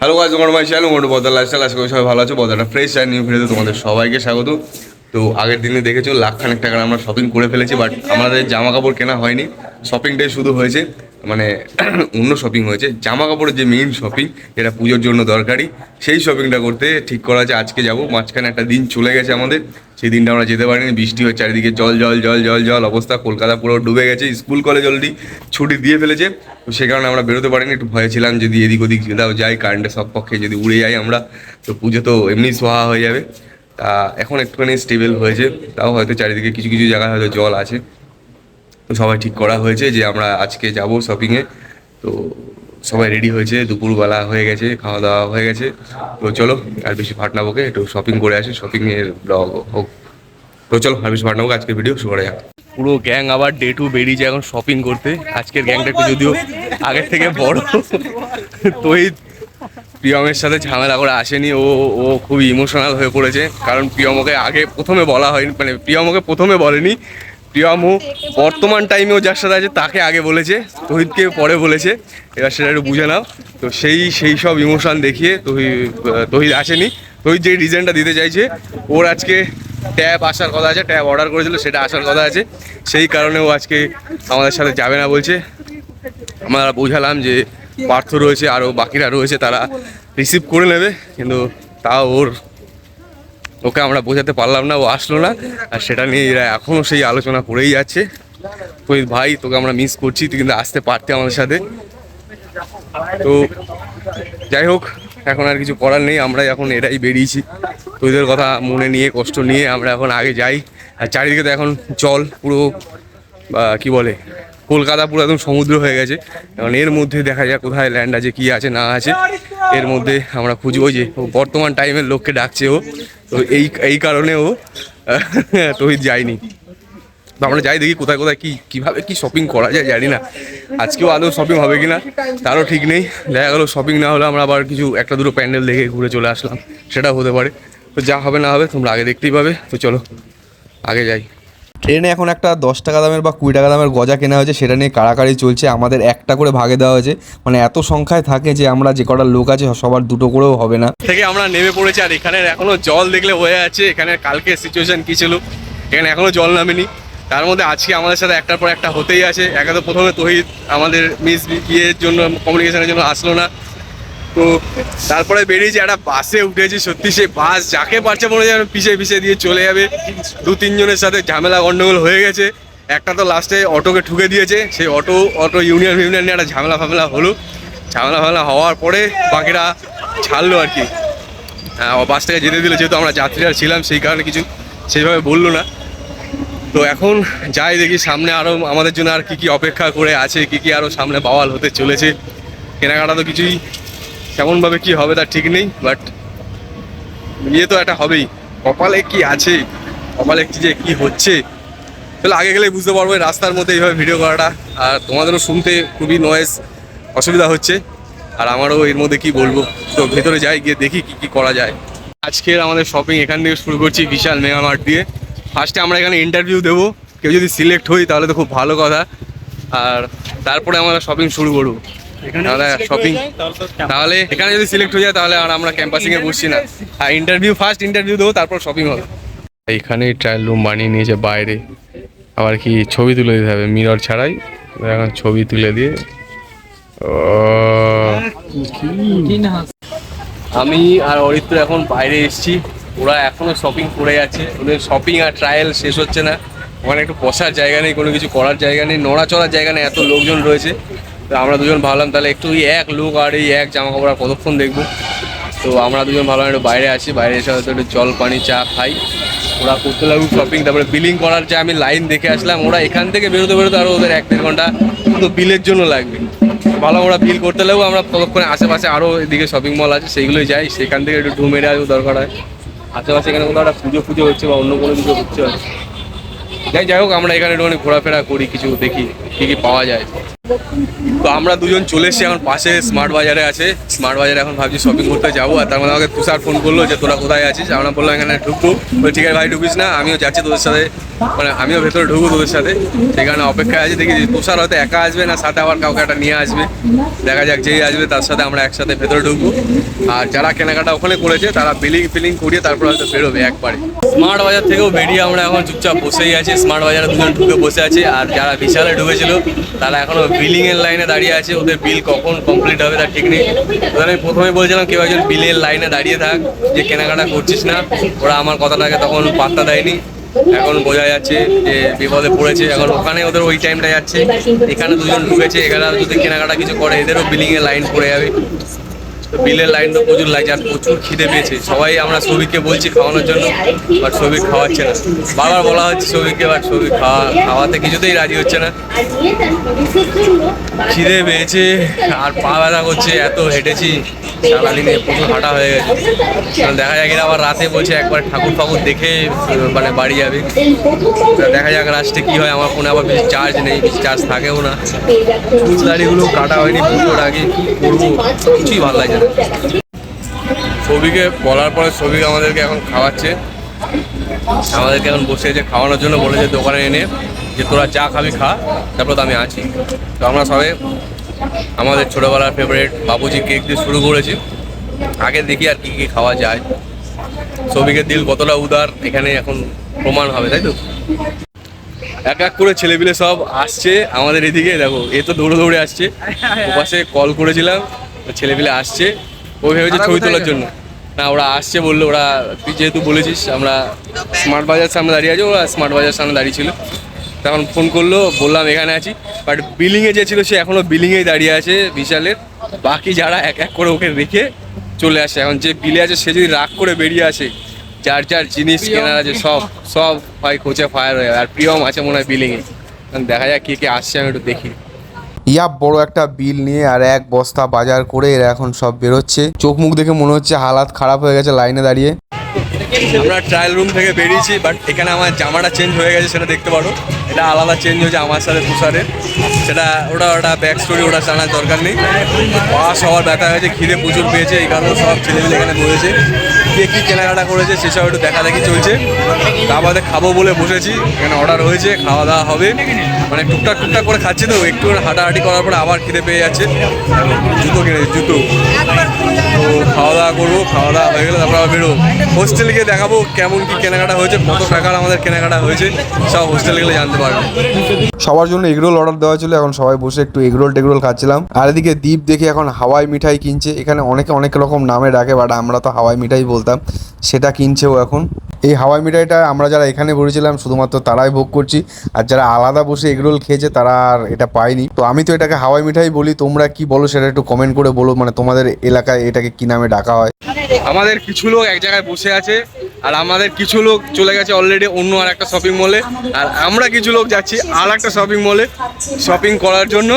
Hello guys তোমার my channel মোটু বদল lifestyle আশা করি সবাই ভালো আছো। বদলটা ফ্রেশ আর নিউ ভিডিওতে তোমাদের সবাইকে স্বাগত। তো আগের দিনে দেখেছ, লাখ খানেক টাকার আমরা শপিং করে ফেলেছি বাট আমাদের জামা কাপড় কেনা হয়নি। শপিংটাই শুধু হয়েছে। মানে অন্য শপিং হয়েছে। জামা কাপড়ের যে মেইন শপিং যেটা পুজোর জন্য দরকারি, সেই শপিংটা করতে ঠিক করা আছে। আজকে যাব। মাঝখানে একটা দিন চলে গেছে আমাদের। সেই দিনটা আমরা যেতে পারিনি। বৃষ্টি হচ্ছে চারিদিকে জল জল জল জল জল অবস্থা। কলকাতা পুরো ডুবে গেছে। স্কুল কলেজ অলরেডি ছুটি দিয়ে ফেলেছে। তো সে কারণে আমরা বেরোতে পারিনি। একটু ভয়ে ছিলাম যদি এদিক ওদিক যেটাও যাই কারেন্টের সব পক্ষে যদি উড়ে যাই আমরা, তো পুজো তো এমনি সোহা হয়ে যাবে। তা এখন একটুখানি স্টেবল হয়েছে। তাও হয়তো চারিদিকে কিছু কিছু জায়গায় হয়তো জল আছে। তো সবাই ঠিক করা হয়েছে যে আমরা আজকে যাব শপিংয়ে তো সবাই রেডি হয়েছে, দুপুরবেলা হয়ে গেছে, খাওয়া দাওয়া হয়ে গেছে। তো চলো, আর বেশি ফাটনাবোকে একটু শপিং করে আসি শপিংয়ের ব্লগ হোক। তো চলো, আর বেশি ফাটনাবোকে আজকের ভিডিও শুরু করা যাক। পুরো গ্যাং আবার ডে টু বেরিয়েছে এখন শপিং করতে। আজকের গ্যাংটা একটু যদিও আগের থেকে বড়। তোহিত প্রিয়মের সাথে ঝামেলা করে আসেনি, ও ও খুব ইমোশনাল হয়ে পড়েছে। কারণ প্রিয়মকে আগে প্রথমে বলা হয়নি মানে প্রিয়মকে প্রথমে বলেনি প্রিয়মও বর্তমান টাইমেও যার সাথে আছে, তাকে আগে বলেছে, তহিদকে পরে বলেছে, এবার সেটা একটু বুঝে নাও। তো সেই সেই সব ইমোশন দেখিয়ে তহিদ তহিদ আসেনি। তহিদ যে রিজনটা দিতে চাইছে, ওর আজকে ট্যাব আসার কথা আছে ট্যাব অর্ডার করেছিল, সেটা আসার কথা আছে। সেই কারণে ও আজকে আমাদের সাথে যাবে না বলছে। আমরা বোঝালাম যে পার্থ রয়েছে আরও বাকিরা রয়েছে, তারা রিসিভ করে নেবে, কিন্তু তাও ওর ওকে আমরা বোঝাতে পারলাম না, ও আসলো না। আর সেটা নিয়ে এরা এখনও সেই আলোচনা করেই যাচ্ছে তো ভাই, তোকে আমরা মিস করছি, তুই কিন্তু আসতে পারতে আমাদের সাথে। তো যাই হোক, এখন আর কিছু করার নেই আমরা এখন এটাই বেরিয়েছি। তোদের কথা মনে নিয়ে, কষ্ট নিয়ে আমরা এখন আগে যাই। আর চারিদিকে তো এখন জল পুরো কি বলে, কলকাতা পুরো একদম সমুদ্র হয়ে গেছে। এখন এর মধ্যে দেখা যায় কোথায় ল্যান্ড আছে, কি আছে, না আছে। এর মধ্যে আমরা খুঁজবো যে বর্তমান টাইমের লোককে ডাকছে ও। তো এই এই কারণেও ও যাইনি তো আমরা যাই দেখি কোথায় কোথায়, কী, কীভাবে, কী শপিং করা যায়, জানি না। আজকেও আদৌ শপিং হবে কি না তারও ঠিক নেই। দেখা গেলো শপিং না হলে আমরা আবার কিছু, একটা দুটো প্যান্ডেল দেখে ঘুরে চলে আসলাম। সেটাও হতে পারে। তো যা হবে না হবে তোমরা আগে দেখতেই পাবে। তো চলো, আগে যাই। ট্রেনে এখন একটা দশ টাকা দামের বা কুড়ি টাকা দামের গজা কেনা হয়েছে, সেটা নিয়ে কাড়াকাড়ি চলছে। আমাদের একটা করে ভাগে দেওয়া হয়েছে। মানে এত সংখ্যায় থাকে যে আমরা যে কটা লোক আছে, সবার দুটো করেও হবে না। থেকে আমরা নেমে পড়েছি, আর এখানে এখনও জল দেখলে হয়ে আছে। এখানে কালকে সিচুয়েশন কি ছিল? এখানে এখনও জল নামেনি। তার মধ্যে আজকে আমাদের সাথে একটার পর একটা হতেই আছে। একা তো প্রথমে তহিদ, আমাদের মিস ইয়ের জন্য কমিউনিকেশনের জন্য আসলো না। তো তারপরে বেরিয়েছি একটা বাসে উঠেছি সত্যি সেই বাস যাকে পারছে মনে হয় যেন পিছিয়ে পিছিয়ে দিয়ে চলে যাবে। দু তিনজনের সাথে ঝামেলা গন্ডগোল হয়ে গেছে। একটা তো লাস্টে অটোকে ঠুকে দিয়েছে সেই অটো অটো ইউনিয়ন ইউনিয়ন নিয়ে একটা ঝামেলা ফামেলা হলো। ঝামেলা ফামেলা হওয়ার পরে বাকিরা ছাড়লো আর কি। হ্যাঁ, বাস থেকে যেতে দিল যেহেতু আমরা যাত্রীরা ছিলাম সেই কারণে কিছু সেইভাবে বলল না। তো এখন যাই দেখি সামনে আরও আমাদের জন্য আর কি কি অপেক্ষা করে আছে কি কি আরও সামনে বাওয়াল হতে চলেছে। কেনাকাটা তো কিছুই কেমনভাবে কি হবে তার ঠিক নেই বাট ইয়ে তো একটা হবেই। কপালে কি আছে? কপালে কি যে কি হচ্ছে? তাহলে আগে গেলে বুঝতে পারব রাস্তার মধ্যে এইভাবে ভিডিও করাটা। আর তোমাদেরও শুনতে খুবই নয়েজ অসুবিধা হচ্ছে। আর আমারও এর মধ্যে কি বলব? তো ভেতরে যাই, গিয়ে দেখি কি কি করা যায়। আজকের আমাদের শপিং এখান থেকে শুরু করছি বিশাল মেগা মার্ট দিয়ে। ফার্স্টে আমরা এখানে ইন্টারভিউ দেবো। কেউ যদি সিলেক্ট হই, তাহলে তো খুব ভালো কথা। আর তারপরে আমরা শপিং শুরু করব। তাহলে শপিং তাহলে এখানে যদি সিলেক্ট হয়ে যায় তাহলে আর আমরা ক্যাম্পাসিং এ বসছি না। আর ইন্টারভিউ ফার্স্ট ইন্টারভিউ দেবো তারপর শপিং হবে। এইখানেই ট্রায়াল রুম বানিয়ে নিয়েছে বাইরে। আবার কি ছবি তুলে দিতে হবে মিরর ছাড়াই। এখন ছবি তুলে দিয়ে ও আমি আর অরিত্র এখন বাইরে এসেছি। ওরা এখনও শপিং করে যাচ্ছে ওদের শপিং আর ট্রায়াল শেষ হচ্ছে না। ওখানে একটু বসার জায়গা নেই কোনো কিছু করার জায়গা নেই নড়াচড়ার জায়গা নেই এত লোকজন রয়েছে। তো আমরা দুজন ভাবলাম তাহলে একটু এই এক লোক আর এই এক জামা কাপড় আর কতক্ষণ দেখব? তো আমরা দুজন ভাবলাম একটু বাইরে আছি, বাইরে এসে হয়তো একটু জল, পানি, চা খাই। ওরা করতে লাগুক শপিং তারপরে বিলিং করার যে আমি লাইন দেখে আসলাম, ওরা এখান থেকে বেরোতে বেরোতে আরও ওদের এক দেড় ঘণ্টা শুধু বিলের জন্য লাগবে। ভালো ওরা বিল করতে লাগবে, আমরা ততক্ষণে আশেপাশে আরও এদিকে শপিং মল আছে, সেইগুলোই যাই, সেখান থেকে একটু ঢু মেরে আসব দরকার হয়। আশেপাশে এখানে কোথাও একটা পুজো পুজো হচ্ছে বা অন্য কোনো কিছু হচ্ছে। যাই যাই হোক, আমরা এখানে একটুখানি ঘোরাফেরা করি, কিছু দেখি, কী কী পাওয়া যায়। তো আমরা দুজন চলে এসেছি, এখন পাশে স্মার্ট বাজারে আছে। স্মার্ট বাজারে এখন ভাবছি শপিং করতে যাব, আর তার মধ্যে আমাকে তুষার ফোন করল যে তোরা কোথায় আছিস? আমরা বললাম, এখানে ঢুকবো। বলে, ঠিক আছে ভাই, ঢুকিস না, আমিও যাচ্ছি তোদের সাথে। মানে আমিও ভেতরে ঢুকবো তোদের সাথে। সেখানে অপেক্ষায় আছি, দেখি তুষার হয়তো একা আসবে না, সাথে আবার কাউকে একটা নিয়ে আসবে। দেখা যাক যেই আসবে, তার সাথে আমরা একসাথে ভেতরে ঢুকবো। আর যারা কেনাকাটা ওখানে করেছে, তারা বিলিং ফিলিং করিয়ে তারপর হয়তো বেরোবে একবারে। স্মার্ট বাজার থেকেও বেরিয়ে আমরা এখন চুপচাপ বসেই আছি। স্মার্ট বাজারে দুজন ঢুকে বসে আছি, আর যারা বিশালে ঢুকেছিল, তারা এখনও বিলিং এর লাইনে দাঁড়িয়ে আছে, ওদের বিল কখন কমপ্লিট হবে তার ঠিক নেই। আমি প্রথমে বলছিলাম, কেউ একজন বিলের লাইনে দাঁড়িয়ে থাক, যে কেনাকাটা করছিস না। ওরা আমার কথাটাকে তখন পাত্তা দেয়নি। এখন বোঝা যাচ্ছে যে বিপদে পড়েছে। এখন ওখানে ওদের ওই টাইমটা যাচ্ছে। এখানে দুজন ঢুকেছে, এখানে যদি কেনাকাটা কিছু করে, এদেরও বিলিংয়ের লাইন পড়ে যাবে। তো বিলের লাইন তো প্রচুর লাগছে আর প্রচুর খিদে পেয়েছে। সবাই আমরা সৌভিককে বলছি খাওয়ানোর জন্য বাট সৌভিক খাওয়াচ্ছে না। বারবার বলা হচ্ছে সৌভিককে বাট সৌভিক খাওয়া খাওয়াতে কিছুতেই রাজি হচ্ছে না। খিদে পেয়েছে আর পা ব্যথা করছে এত হেঁটেছি সারাদিনে প্রচুর হাঁটা হয়ে গেছে। কারণ দেখা যাক এরা আবার রাতে বলছে একবার ঠাকুর ফাকুর দেখে মানে বাড়ি যাবে। দেখা যাক লাস্টে কি হয় আমার ফোনে আবার বেশি চার্জ নেই বেশি চার্জ থাকেও না। চুল দাড়িগুলো কাটা হয়নি পুজোর আগে কি করব কিছুই ভালো লাগছে না। ছবিকে বলার পরে ছবিকে আমাদেরকে এখন খাওয়াচ্ছে। আমাদেরকে এখন বসে আছে খাওয়ানোর জন্য, বলেছে দোকানে এনে যে তোরা যা খাবি, খা, তারপর তো আমি আছি। তো আমরা সবাই আমাদের ছোটোবেলার ফেভারিট বাবুজি কেক দিয়ে শুরু করেছি। আগে দেখি আর কি কি খাওয়া যায়। ছবিকে দিল কতটা উদার, এখানে এখন প্রমাণ হবে, তাই তো? এক এক করে ছেলেপিলে সব আসছে আমাদের এদিকে, দেখো, এ তো দৌড়ে দৌড়ে আসছে। ওপাশে কল করেছিলাম ছেলেপিলে আসছে ও ভেবেছে ছবি তোলার জন্য। না ওরা আসছে বলল ওরা তুই যেহেতু বলেছিস আমরা স্মার্ট বাজার সামনে দাঁড়িয়ে আছি ওরা স্মার্ট বাজার সামনে দাঁড়িয়ে ছিল। তখন ফোন করল বললাম এখানে আছি। বাট বিলিংয়ে যে ছিল সে এখনও বিলিংয়েই দাঁড়িয়ে আছে বিশালের। বাকি যারা এক এক করে ওকে রেখে চলে আসে এখন যে বিলে আছে সে যদি রাগ করে বেরিয়ে আসে যার যার জিনিস কেনার আছে সব সব হয় কোচে ফায়ার হয়ে আর প্রিয়ম আছে মনে হয় বিলিংয়ে দেখা যাক কে কে আসছে আমি একটু দেখি। ইয়া বড় একটা বিল নিয়ে আর এক বস্তা বাজার করে এরা এখন সব বেরোচ্ছে। চোখ মুখ দেখে মনে হচ্ছে হালাত খারাপ হয়ে গেছে লাইনে দাঁড়িয়ে। আমরা ট্রায়াল রুম থেকে বেরিয়েছি বাট এখানে আমার জামাটা চেঞ্জ হয়ে গেছে সেটা দেখতে পারো। এটা আলাদা চেঞ্জ হয়েছে আমার সাথে তুষারের। সেটা ওটা ওটা ব্যাক স্টোরি ওটা জানার দরকার নেই। পা সবার ব্যথা হয়েছে, খিদে প্রচুর পেয়েছে, এই কারণে সব ছেলেমেলে এখানে বসেছে। কে কী কেনাকাটা করেছে সেসব একটু দেখাদেখি চলছে। তারপরে খাব বলে বসেছি, এখানে অর্ডার হয়েছে, খাওয়া দাওয়া হবে। মানে টুকটাক টুকটাক করে খাচ্ছি তো, একটু হাঁটাহাঁটি করার পরে আবার খিদে পেয়ে যাচ্ছে। জুতো কিনেছি জুতো। তো দাওয়া করব খাওয়া দাওয়া হয়ে গেলে তারপর আবার বেরোবো। হোস্টেলে গিয়ে দেখাবো কেমন কি কেনাকাটা হয়েছে, কত টাকার আমাদের কেনাকাটা হয়েছে, সব হোস্টেল গেলে জানতে পারব। সবার জন্য এগরোল অর্ডার দেওয়া ছিল, এখন সবাই বসে একটু এগরোল টেগরোল খাচ্ছিলাম। আর এদিকে দ্বীপ দেখে এখন হাওয়াই মিঠাই কিনছে, এখানে অনেকে অনেক রকম নামে ডাকে বাট আমরা তো হাওয়াই মিঠাই বলতাম। সেটা কিনছেও এখন। এই হাওয়াই মিঠাইটা আমরা যারা এখানে বসেছিলাম, শুধুমাত্র তারাই ভোগ করছি। আর যারা আলাদা বসে এগরোল খেয়েছে, তারা আর এটা পায়নি। তো আমি তো এটাকে হাওয়াই মিঠাই বলি, তোমরা কি বলো সেটা একটু কমেন্ট করে বলো। মানে তোমাদের এলাকায় এটাকে কি নামে ডাকা হয়? আমাদের কিছু লোক এক জায়গায় বসে আছে, আর আমাদের কিছু লোক চলে গেছে অলরেডি অন্য আর একটা শপিং মলে আর আমরা কিছু লোক যাচ্ছি আর একটা শপিং মলে শপিং করার জন্য।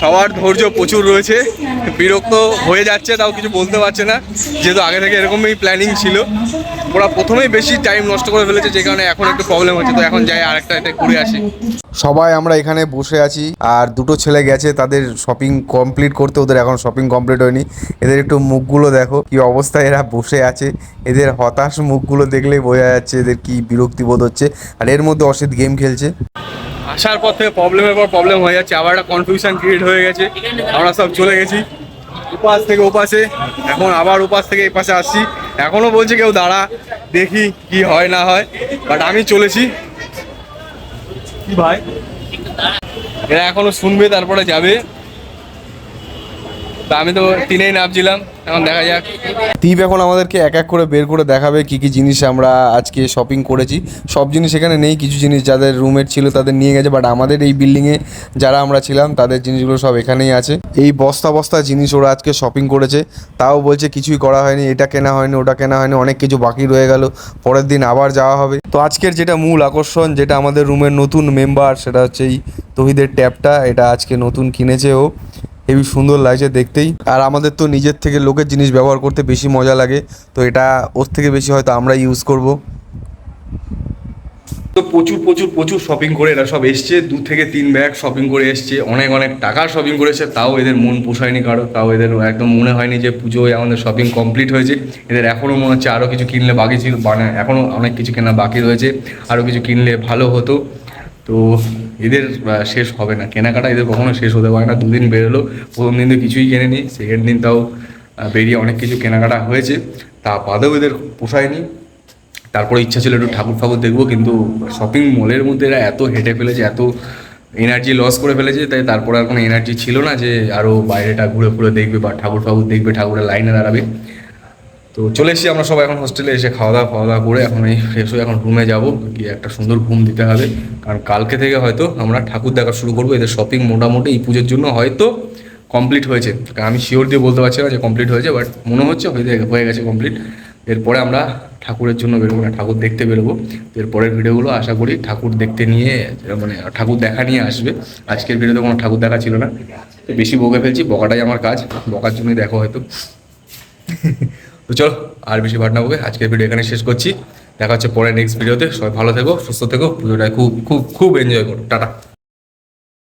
সবার ধৈর্য প্রচুর রয়েছে। বিরক্ত হয়ে যাচ্ছে, তাও কিছু বলতে পারছে না। যেহেতু আগে থেকে এরকমই প্ল্যানিং ছিল। ওরা প্রথমেই বেশি টাইম নষ্ট করে ফেলেছে, যে কারণে এখন একটু প্রবলেম হচ্ছে। তো এখন যাই আর একটা এটা ঘুরে আসি। সবাই আমরা এখানে বসে আছি, আর দুটো ছেলে গেছে, তাদের শপিং কমপ্লিট করতে, ওদের এখন শপিং কমপ্লিট হয়নি। এদের একটু মুখগুলো দেখো, কি অবস্থায় এরা বসে আছে। এদের হতাশ মুখগুলো দেখলেই বোঝা যাচ্ছে, এদের কি বিরক্তি বোধ হচ্ছে। আর এর মধ্যে অসিত গেম খেলছে। আসার পর থেকে প্রবলেমের পর প্রবলেম হয়ে যাচ্ছে। আবার একটা কনফিউশন ক্রিয়েট হয়ে গেছে। আমরা সব চলে গেছি। উপাস থেকে ওপাশে এখন আবার উপাস থেকে এই পাশে আসছি। এখনও বলছে কেউ দাঁড়া দেখি কি হয় না হয়। বাট আমি চলেছি। কি ভাই? এরা এখনও শুনবে তারপরে যাবে। আমি তো তিনেই নামছিলাম, এখন দেখা যাক। টিপ এখন আমাদেরকে এক এক করে বের করে দেখাবে কি কি জিনিস আমরা আজকে শপিং করেছি। সব জিনিস এখানে নেই, কিছু জিনিস যাদের রুমের ছিল তাদের নিয়ে গেছে বাট আমাদের এই বিল্ডিংয়ে যারা আমরা ছিলাম, তাদের জিনিসগুলো সব এখানেই আছে। এই বস্তা বস্তা জিনিস ওরা আজকে শপিং করেছে, তাও বলছে কিছুই করা হয়নি, এটা কেনা হয়নি, ওটা কেনা হয়নি, অনেক কিছু বাকি রয়ে গেল, পরের দিন আবার যাওয়া হবে। তো আজকের যেটা মূল আকর্ষণ, যেটা আমাদের রুমের নতুন মেম্বার সেটা হচ্ছে এই তহিদের ট্যাপটা, এটা আজকে নতুন কিনেছে ও। হেবি সুন্দর লাগছে দেখতেই। আর আমাদের তো নিজের থেকে লোকের জিনিস ব্যবহার করতে বেশি মজা লাগে, তো এটা ওর থেকে বেশি হয়তো আমরা ইউজ করব। তো প্রচুর প্রচুর প্রচুর শপিং করে এরা সব এসছে, দু থেকে তিন ব্যাগ শপিং করে এসছে, অনেক অনেক টাকা শপিং করেছে, তাও এদের মন পোষায়নি কারও, তাও এদের একদম মনে হয়নি যে পুজোয় আমাদের শপিং কমপ্লিট হয়েছে। এদের এখনও মনে হচ্ছে আরও কিছু কিনলে বাকি ছিল মানে এখনও অনেক কিছু কেনা বাকি রয়েছে আরও কিছু কিনলে ভালো হতো। তো এদের শেষ হবে না। কেনাকাটা এদের কখনো শেষ হতে পারে না। দুদিন বেরোলো, প্রথম দিন তো কিছুই কেনেনি সেকেন্ড দিন তাও বেরিয়ে অনেক কিছু কেনাকাটা হয়েছে। তা বাদেও এদের পোষায়নি। তারপরে ইচ্ছা ছিল একটু ঠাকুর ফাকুর দেখব, কিন্তু শপিং মলের মধ্যে এরা এত হেঁটে ফেলেছে, এত এনার্জি লস করে ফেলেছে, তাই তারপরে আর কোনো এনার্জি ছিল না যে আরও বাইরেটা ঘুরে ঘুরে দেখবে বা ঠাকুর ফাকুর দেখবে, ঠাকুরের লাইনে দাঁড়াবে। তো চলে এসেছি আমরা সবাই এখন হোস্টেলে এসে খাওয়া দাওয়া খাওয়া দাওয়া করে এখন এই ফ্রেশ হয়ে এখন রুমে যাব। গিয়ে একটা সুন্দর ঘুম দিতে হবে। কারণ কালকে থেকে হয়তো আমরা ঠাকুর দেখা শুরু করব। এদের শপিং মোটামুটি এই পুজোর জন্য হয়তো কমপ্লিট হয়েছে। কারণ আমি শিওর দিয়ে বলতে পারছি না যে কমপ্লিট হয়েছে বাট মনে হচ্ছে হয়ে হয়ে গেছে কমপ্লিট এরপরে আমরা ঠাকুরের জন্য বেরোবো না, ঠাকুর দেখতে বেরোবো। এরপরের ভিডিওগুলো আশা করি ঠাকুর দেখতে নিয়ে মানে ঠাকুর দেখা নিয়ে আসবে। আজকের ভিডিওতে কোনো ঠাকুর দেখা ছিল না। তো বেশি বকে ফেলছি, বকাটাই আমার কাজ। বকার জন্যই দেখো হয়তো। তো চলো আর বেশি ভাট না বকে আজকের ভিডিও এখানে শেষ করছি। দেখা হচ্ছে পরে নেক্সট ভিডিওতে সবাই ভালো থেকো, সুস্থ থেকো। পুজোটা খুব খুব খুব এনজয় করো। টাটা।